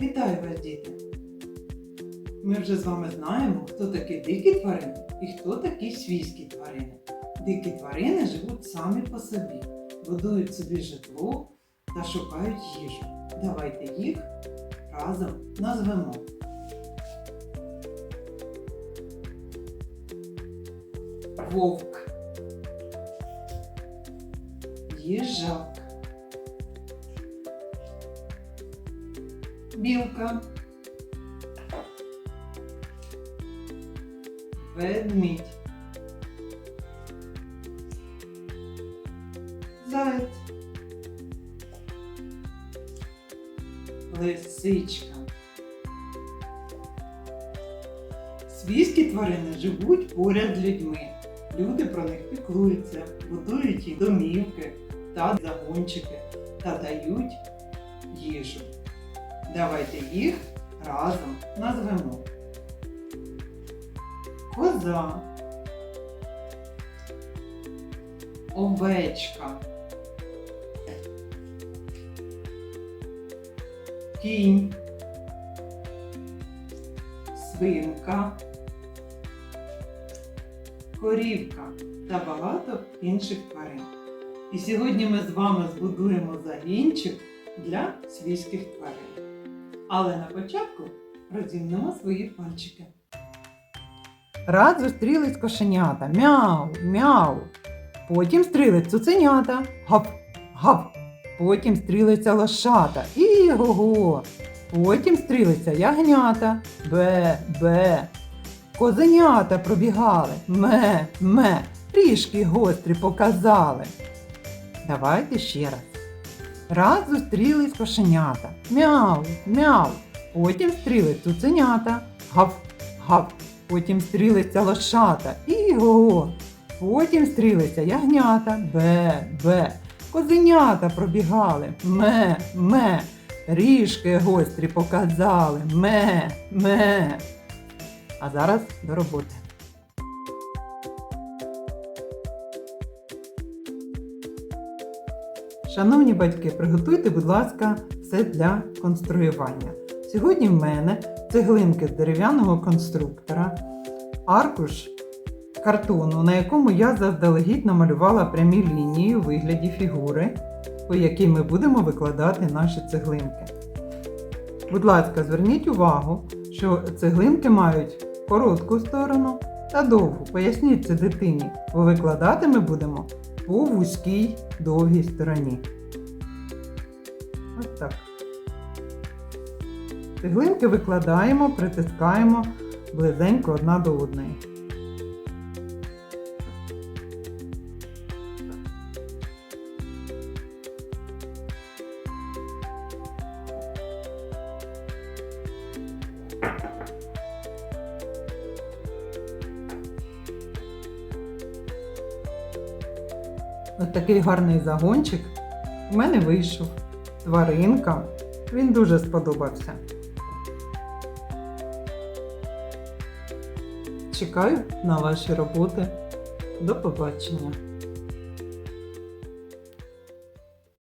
Вітаю вас, діти! Ми вже з вами знаємо, хто такі дикі тварини і хто такі свійські тварини. Дикі тварини живуть самі по собі, будують собі житло та шукають їжу. Давайте їх разом назвемо. Вовк. Їжак. Білка. Ведмідь. Заяць. Лисичка. Свійські тварини живуть поряд з людьми. Люди про них піклуються, будують їм домівки та загончики та дають їжу. Давайте їх разом назвемо. Коза. Овечка. Кінь. Свинка. Корівка та багато інших тварин. І сьогодні ми з вами збудуємо загінчик для свійських тварин. Але на початку розімнемо свої пальчики. Раз зустрілись кошенята. Мяу, мяу. Потім стрілить цуценята. Гап, гап. Потім стрілиться лошата. Іго-го. Потім стрілиться ягнята. Бе, бе. Козенята пробігали. Ме, ме. Ріжки гострі показали. Давайте ще раз. Раз зустрілись кошенята. Мяу, мяу. Потім стрілить цуценята. Гав, гав. Потім стрілиться лошата. Іго. Потім стрілиться ягнята. Бе, бе. Козенята пробігали. Ме, ме. Ріжки гострі показали. Ме, ме. А зараз до роботи. Шановні батьки, приготуйте, будь ласка, все для конструювання. Сьогодні в мене цеглинки з дерев'яного конструктора, аркуш картону, на якому я заздалегідь намалювала прямі лінії у вигляді фігури, по якій ми будемо викладати наші цеглинки. Будь ласка, зверніть увагу, що цеглинки мають коротку сторону та довгу. Поясніть це дитині, бо викладати ми будемо по вузькій довгій стороні. Ось так. Цеглинки викладаємо, притискаємо близенько одна до одної. Ось такий гарний загончик у мене вийшов. Тваринка. Він дуже сподобався. Чекаю на ваші роботи. До побачення!